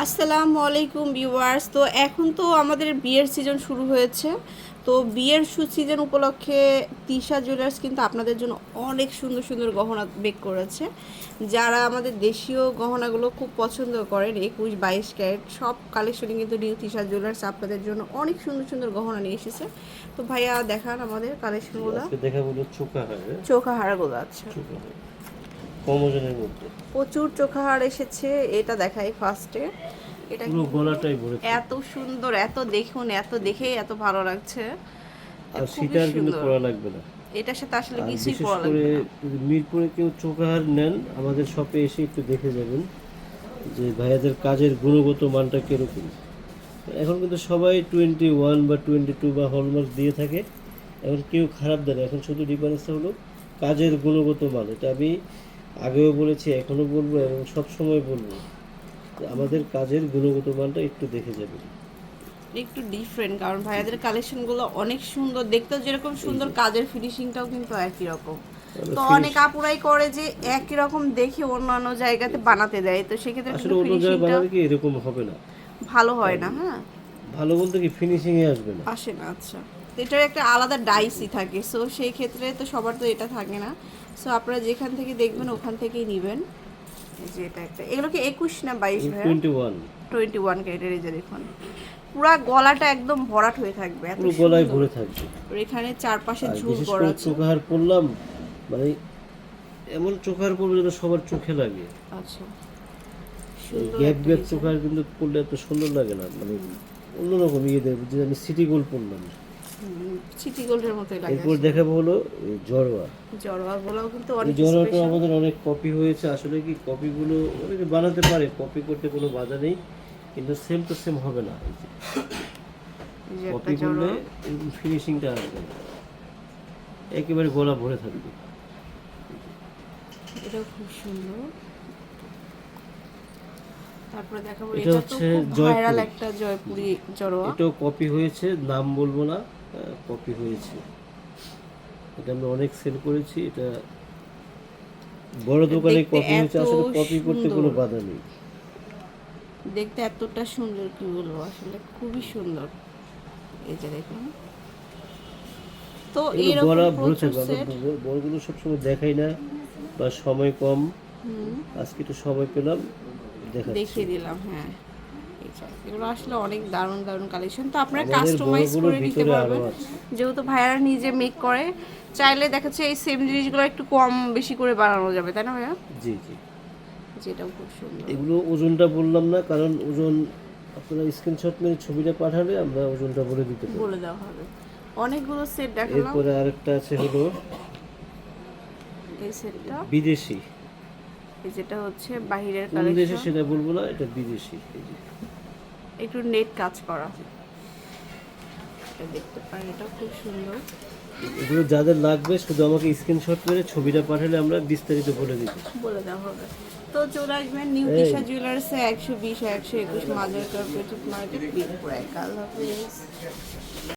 আসসালামু আলাইকুম ভিউয়ার্স। তো এখন তো আমাদের বিয়ের সিজন শুরু হয়েছে। তো বিয়ের সিজন উপলক্ষে তিশা জুয়েলার্স কিন্তু আপনাদের জন্য অনেক সুন্দর সুন্দর গহনা বেক করেছে। যারা আমাদের দেশীয় গহনাগুলো খুব পছন্দ করেন একুশ বাইশ ক্যারেট সব কালেকশনই কিন্তু নিউ তিশা জুয়েলার্স আপনাদের জন্য অনেক সুন্দর সুন্দর গহনা নিয়ে এসেছে। তো ভাইয়া দেখান আমাদের কালেকশনগুলো চোখা হারগুলো হাড় কম ওজনের মধ্যে। প্রচুর চোখা হার এসেছে এটা দেখাই ফার্স্টে এটা পুরো গলাটাই ভরে এত সুন্দর এত দেখুন এত দেখে এত ভালো লাগছে। আর সিটার কিন্তু। পরা লাগবে না। এটার সাথে আসলে কিছুই পড়া লাগবে। মিরপুরে কেউ চোখাহার নেন আমাদের শপে এসে একটু দেখে যাবেন যে ভাইয়াদের কাজের গুণগত মানটা কীরকম। এখন কিন্তু সবাই টোয়েন্টি ওয়ান বা টোয়েন্টি টু বা হলমার্ক দিয়ে থাকে। এখন কেউ খারাপ দেয় না এখন শুধু ডিফারেন্সটা হলো কাজের গুণগত মান। এটা আমি আগেও বলেছি এখনও বলব এবং সব সময় বলব আমাদের কাজের গুণগত মানটা একটু দেখে যাবেন একটু ডিফারেন্ট কারণ ভাইয়াদের কালেকশনগুলো অনেক সুন্দর। দেখতেও যেরকম সুন্দর কাজের ফিনিশিংটাও কিন্তু একই রকম। তো অনেক আপুরাই করে যে একই রকম দেখে অন্যান্য জায়গাতে বানাতে দেয়। তো সেক্ষেত্রে আসলে অন্য জায়গায় বানালে কি এরকম হবে না? ভালো হয় না হ্যাঁ। ভালো বলতে কি ফিনিশিং এ আসবে না। আসে না আচ্ছা। এটার একটা আলাদা ডাইসই থাকে। সো সেই ক্ষেত্রে তো সবার তো এটা থাকে না। সো আপনারা যেখান থেকে দেখবেন ওখান থেকেই নেবেন। যে এটা একটা। এগুলো কি একুশ না বাইশ ভাইয়া? Twenty one. টোয়েন্টি ওয়ান ক্যারেটের এই যে দেখুন। পুরা গলাটা একদম ভরাট হয়ে থাকবে এত পুরো গলায় ভরে থাকবে। এখানে চারপাশে ঝুল করা আছে। চোখার পরলাম মানে এমন চোখার পরবে যেন সবার চোখে লাগে। আচ্ছা। Gap gap. চোখার কিন্তু পরলে এত সুন্দর লাগে না মানে অন্যরকম ইয়ে দেবে যে আমি সিটি গোল্ড পরলাম সিটি গোল্ডের মতোই লাগে এরপর দেখাবো হলো এই জড়োয়া জড়োয়া কিন্তু অনেক জড়োয়াটা আমাদের অনেক কপি হয়েছে। আসলে কি কপিগুলো অনেকে বানাতে পারে কপি করতে কোনো বাধা নেই কিন্তু সেম টু সেম হবে না। এই যে এই যে একটা কপি করলে ফিনিশিংটা আসবে। একেবারে গলা ভরে থাকবে। এটাও খুব সুন্দর। তারপরে দেখাবো এটা এটা হচ্ছে। ভাইরাল একটা জয়পুরি জড়োয়া এটাও কপি হয়েছে নাম বলব না। কপি হয়েছে। এটা আমরা অনেক সেল করেছি এটা বড় দোকানে কপি হয়েছে আসলে কপি করতে কোনো বাধা নেই। দেখতে এতটা সুন্দর কি বলব? আসলে খুবই সুন্দর। এই যে দেখুন। তো এরকম বড়গুলো সবসময় দেখাই না বা সময় কম। আজকে একটু সময় পেলাম দেখা দেখিয়ে দিলাম হ্যাঁ। এগুলো আসলে অনেক দারুণ দারুণ কালেকশন তো আপনারা কাস্টমাইজ করে নিতে পারবেন। যেহেতু ভাইয়ারা নিজে মেক করে চাইলে দেখা যাচ্ছে এই সেম জিনিসগুলো একটু কম বেশি করে বানানো যাবে তাই না ভাইয়া? জি জি। যেটাও খুব সুন্দর। এগুলো ওজনটা বললাম না কারণ ওজন আপনারা স্ক্রিনশট মেরে ছবিটা পাঠালে আমরা ওজনটা বলে দিতে পারি। বলে দেওয়া হবে। অনেকগুলো সেট দেখালাম। এরপরে আরেকটা আছে হলো এই সেটটা বিদেশি। যেটা হচ্ছে বাহিরের কোন দেশে সেটা বলব না এটা বিদেশি একটু নেট কাজ করা। এটা দেখতে পারেন এটা খুব সুন্দর। এগুলো যাদের লাগবে শুধু আমাকে স্ক্রিনশট মেরে ছবিটা পাঠালে আমরা বিস্তারিত বলে দিতে বলে দেওয়া হবে। তো চলে আসবেন নিউ দিশা জুয়েলার্সে একশো বিশ একশো একুশ মাজার কর্পোরেটিভ মার্কেট এক আল্লাহ হাফিজ।